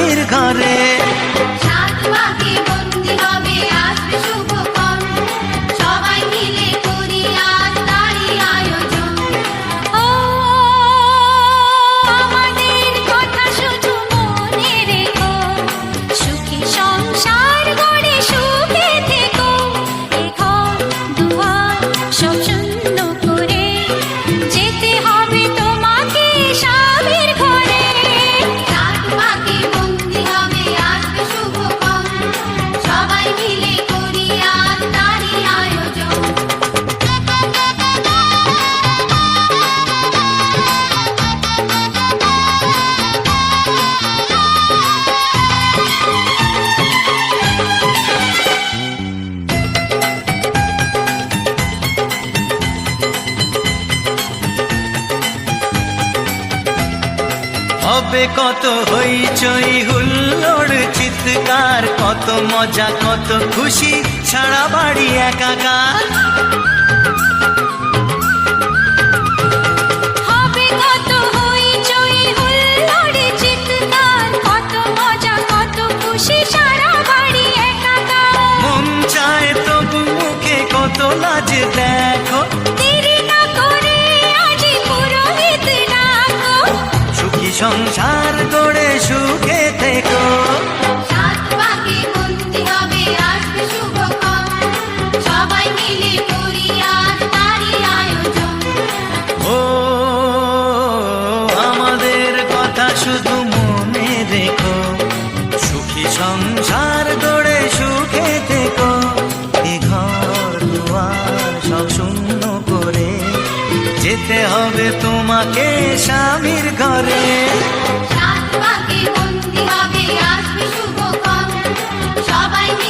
bir kare হবে কত হইচই হুল্লোড় চিৎকার কত মজা কত খুশি ছাড়া বাড়ি একাকার। সুখী সংসার গড়ে সুখে থেকো। ঘর, দুয়ার, সব শূন্য করে। যেতে হবে তোমাকে স্বামীর ঘরে। সবাই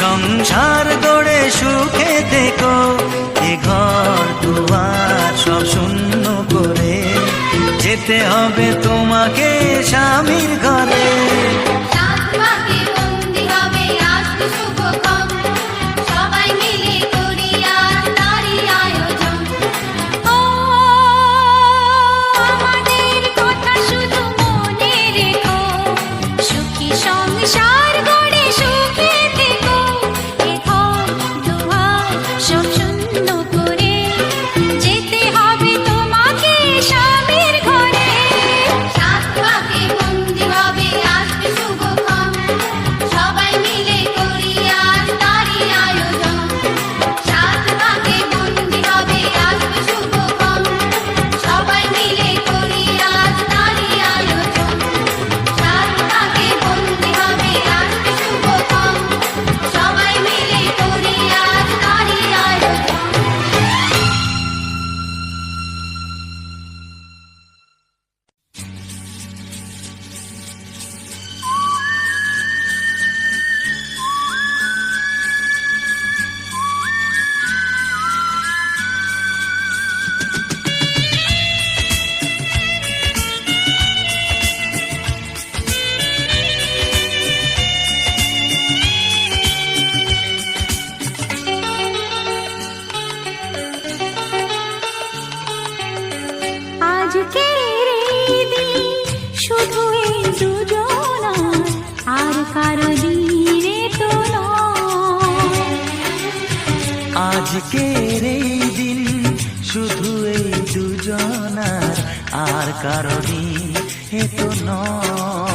সংসার গড়ে সুখে দেখো, এ ঘর দুয়ার সব শূন্য করে। যেতে হবে তোমাকে স্বামীর ঘরে। দিন এ তো নয়।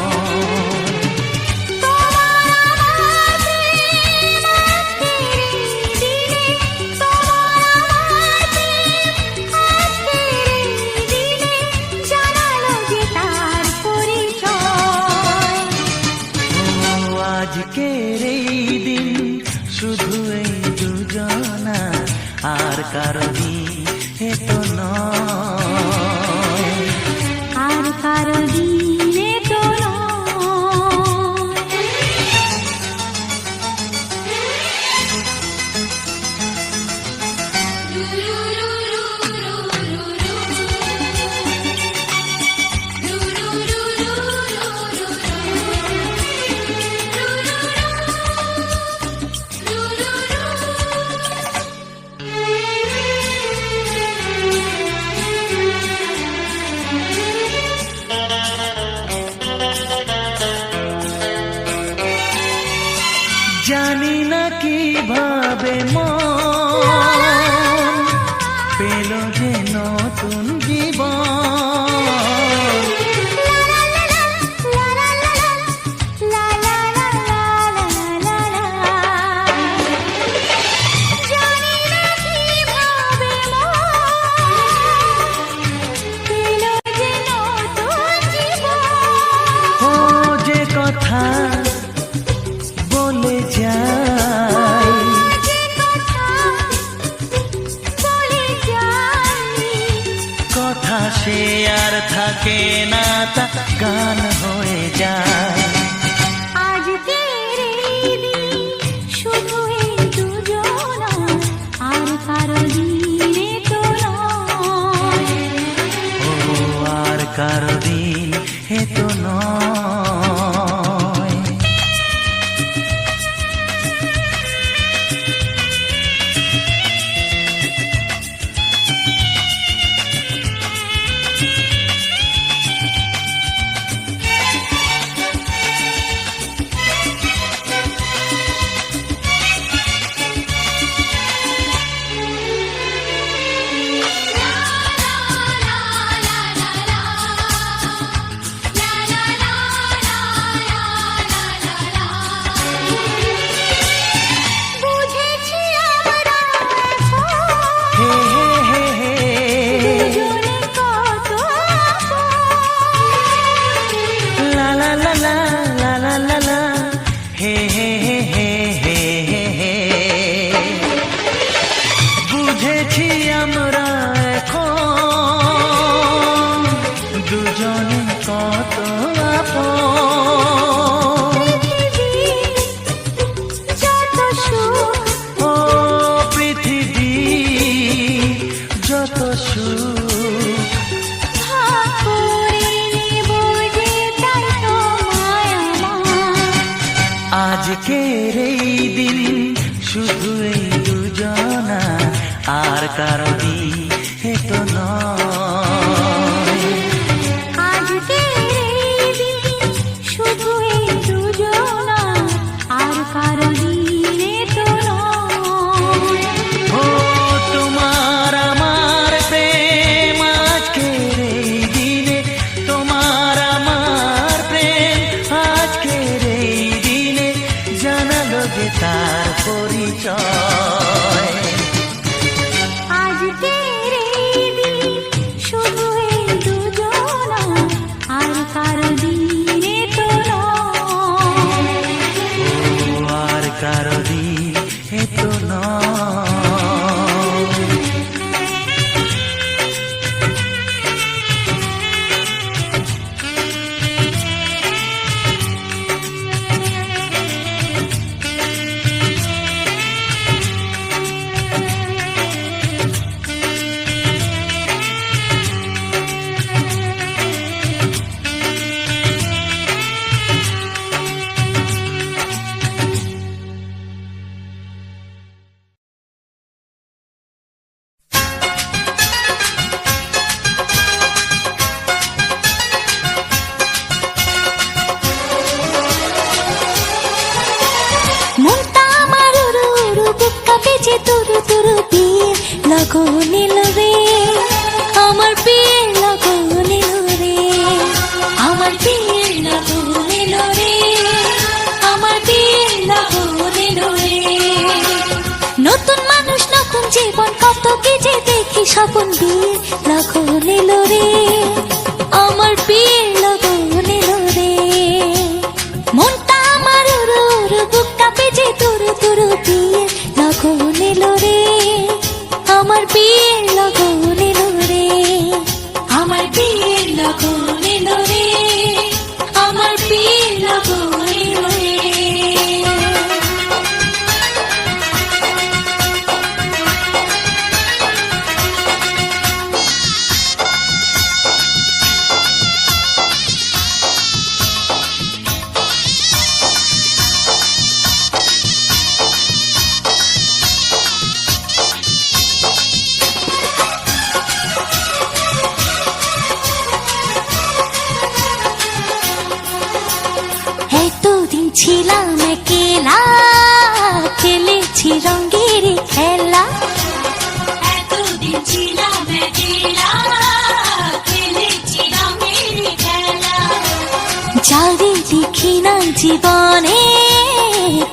দেখি না জীবনে,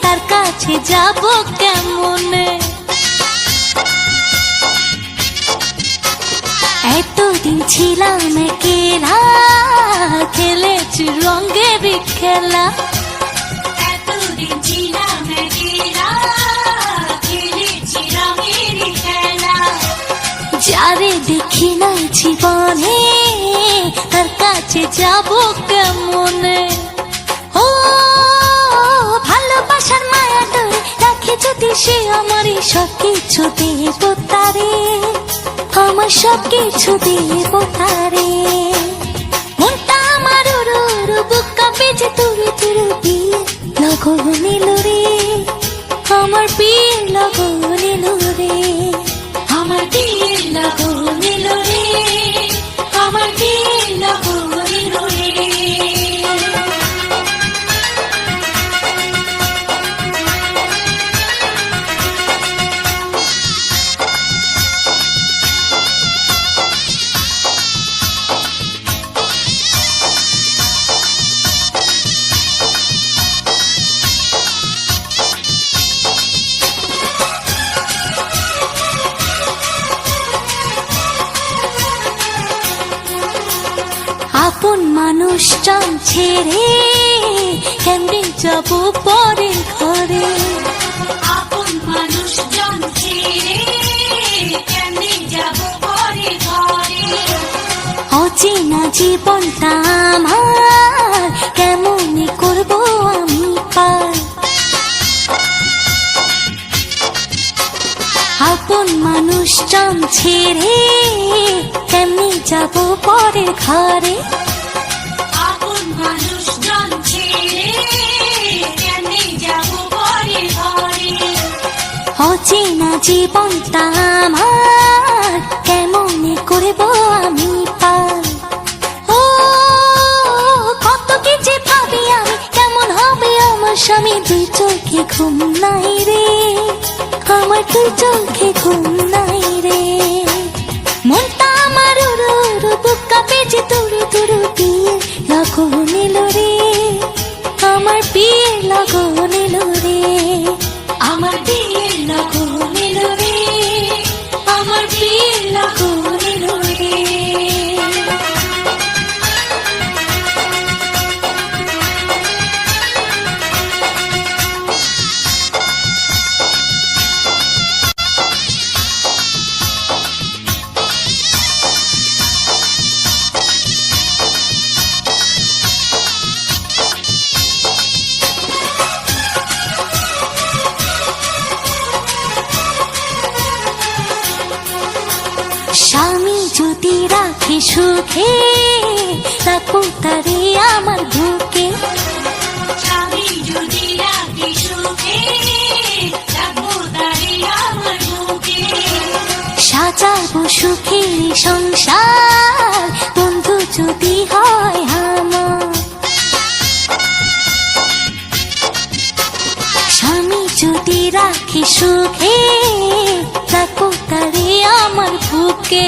তার কাছে যাব কেমন? এতদিন ছিলাম একেলা, খেলেছি রঙের খেলা যারে দেখি না জীবনে, তার কাছে যাব কেমনে? যদি সে আমার সব কিছু দেব আমার সব কিছু দেব মনটা আমার উড়ু বুকা বেজে তুরু তুরু বিয়ে লগন রে। আমার বিয়ে লগন রে। আমার বিয়ে ছেড়ে কেমনে যাব পরে ঘরে? আপন মানুষজন ছেড়ে কেমনে যাব পরে ঘরে? অচেনা জীবনটা আমার কেমন করব আমি পার? আপন মানুষজন ছেড়ে কেমনি যাব পরে ঘরে ছেড়ে কেমনি যাব পরে ঘরে? অচেনা জীবনটা আমার কেমন করব আমি পার? ও কত কি যে ভাবি আমি, কেমন হবে আমার স্বামী? দুই চোখে ঘুম নাই রে, আমার দুই চোখে ঘুম নাই। সংসার বন্ধু যদি হয় স্বামী যদি রাখি সুখে তারে আমার বুকে।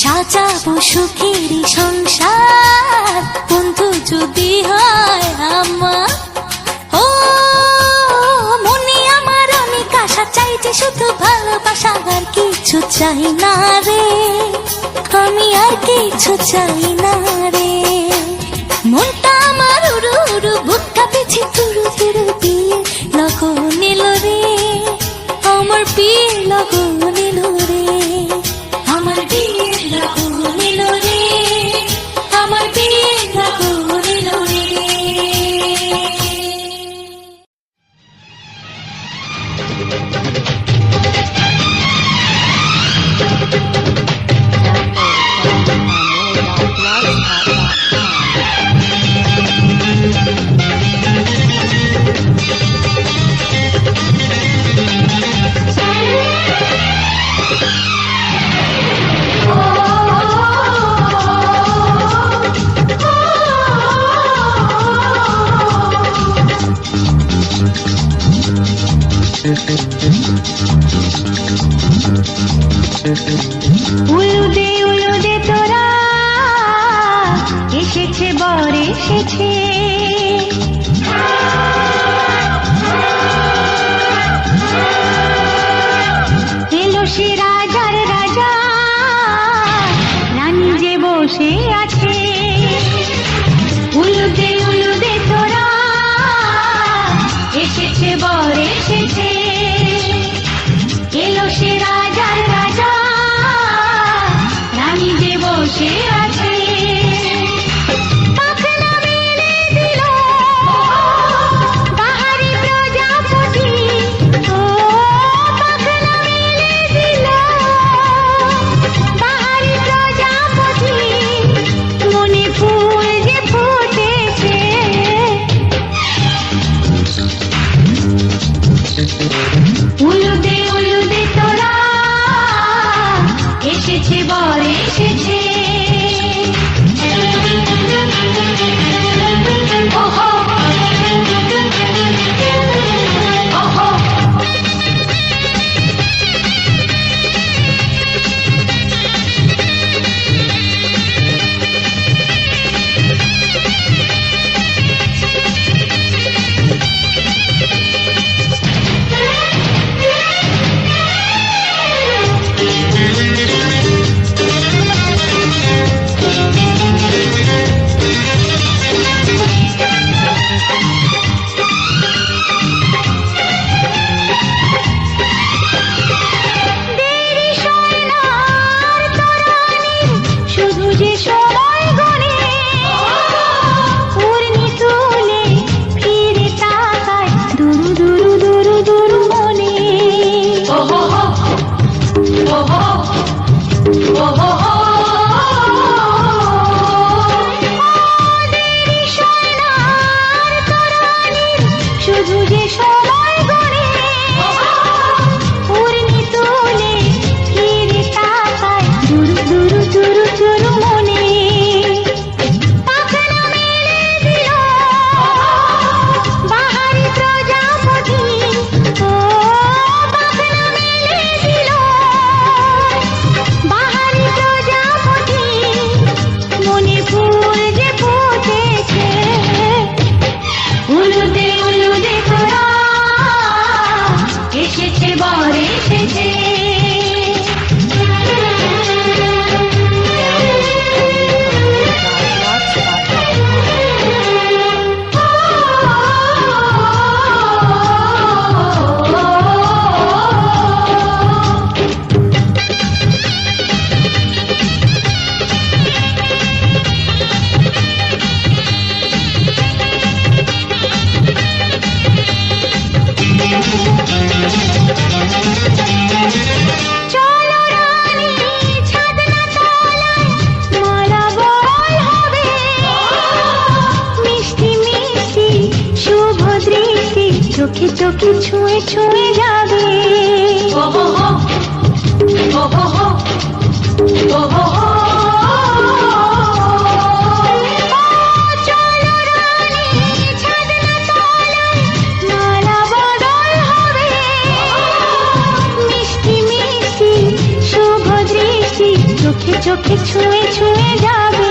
সাজাবো সুখের সংসার বন্ধু যদি হয় আমার। কিছু চাই না রে। আমি আর কিছু চাই না রে। মনটা আমার উড়ু উড়ু বুকা পিছে তুরু তুরু দিয়ে লগো নিল রে। আমার পিয়ে লগো खुशी স্বামী চোখে ছুঁয়ে ছুঁয়ে যাবে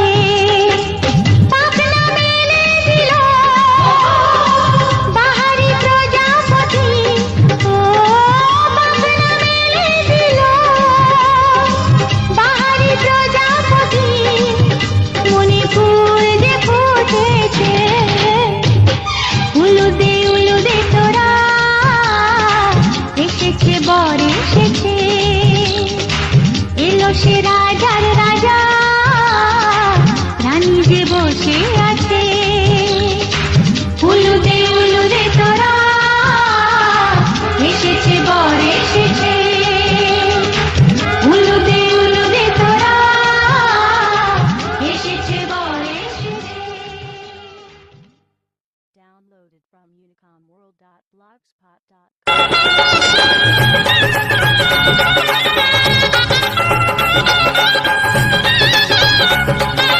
from unicomworld.blogspot.com.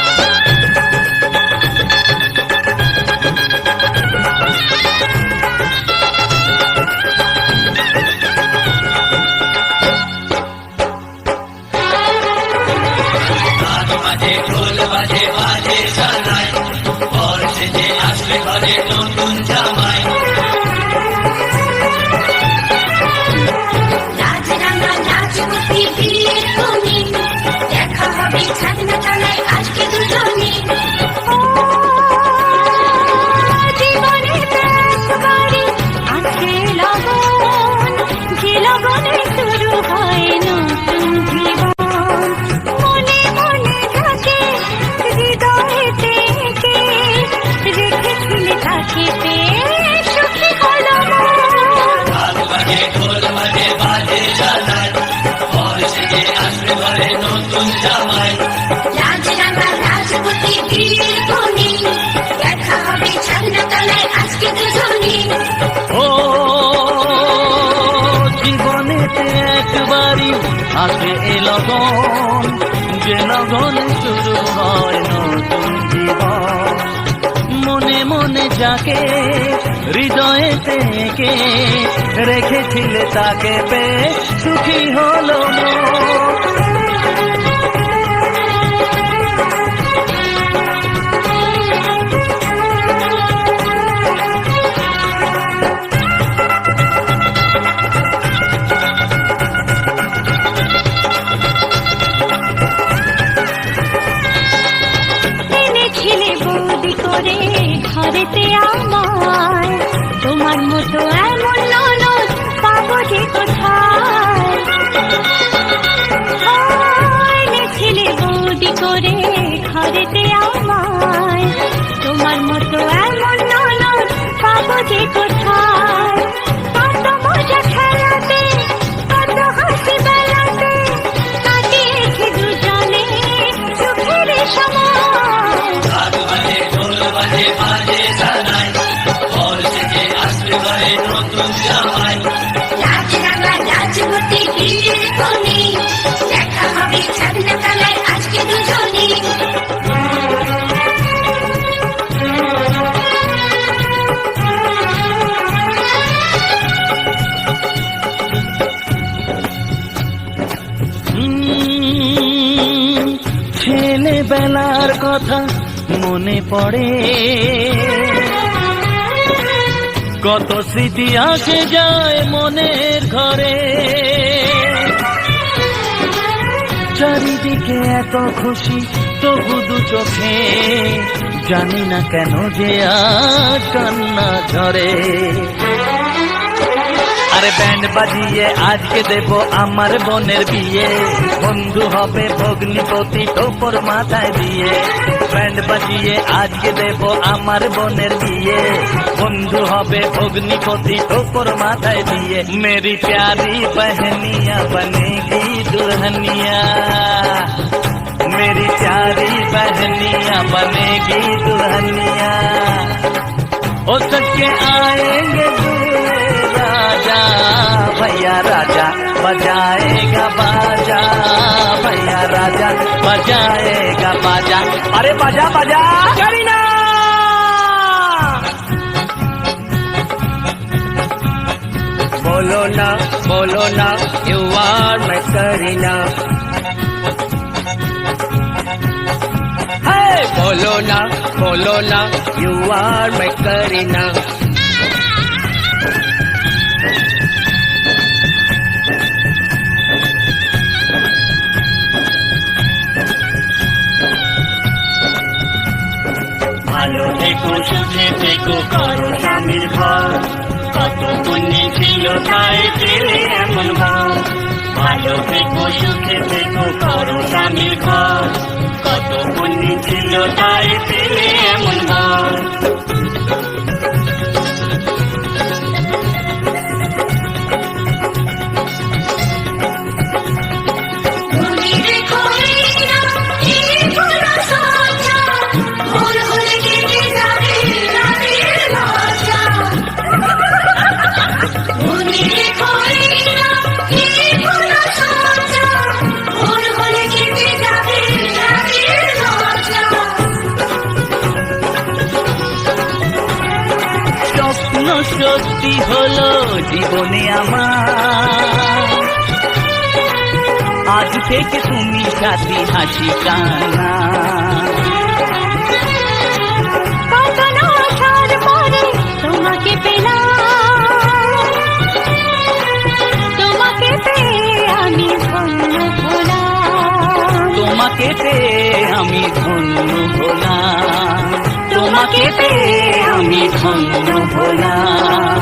ও আসে এ লগন, যে লগনে শুরু হয় নতুন জীবন মনে মনে যাকে হৃদয়ে থেকে রেখেছিলে তাকে পেয়ে সুখী হলো। ছেলেবেলার কথা মনে পড়ে। কত স্মৃতি আসে যায় মনের ঘরে। চারিদিকে এত খুশি, তবু দু চোখে জানি না কেন যে আজ কান্না ঝরে। আরে ব্যান্ড বাজিয়ে আজকে দেব আমার বোনের বিয়ে বন্ধু হবে ভগ্নিপতি টোপর মাথায় দিয়ে ব্যান্ড বাজিয়ে আজকে দেব আমার বোনের বিয়ে বন্ধু হবে ভগ্নিপতি টোপর মাথায় দিয়ে মেরি প্যারি बहनिया बनेगी दुल्हनिया मेरी प्यारी बहनिया बनेगी दुल्हनिया ओ सके आएंगे दूल्हे बाजा भैया राजा, बजाएगा बाजा। भैया राजा, बजाएगा बाजा। अरे बाजा बाजा, करीना! बोलो ना बोलो ना यू आर मैं करीना। बोलो ना बोलो ना यू आर मैं करीना। সুখে থেকো করো স্বামীর ঘর কত পুণ্যে ছিল তাই পেলে এমন ঘর ভালো থেকো সুখে থেকো করো স্বামীর ঘর কত পুণ্যে ছিল তাই পেলে এমন ঘর সত্যি হলো জীবনে আমার। আজ থেকে তুমি সাথী হাসি কানা। তোমাকে পেলাম। তোমাকে পেয়ে আমি ধন্য হলাম। তোমাকে পেয়ে আমি ধন্য হলাম। তোমাকে পেয়ে আমি ধন্য হলাম।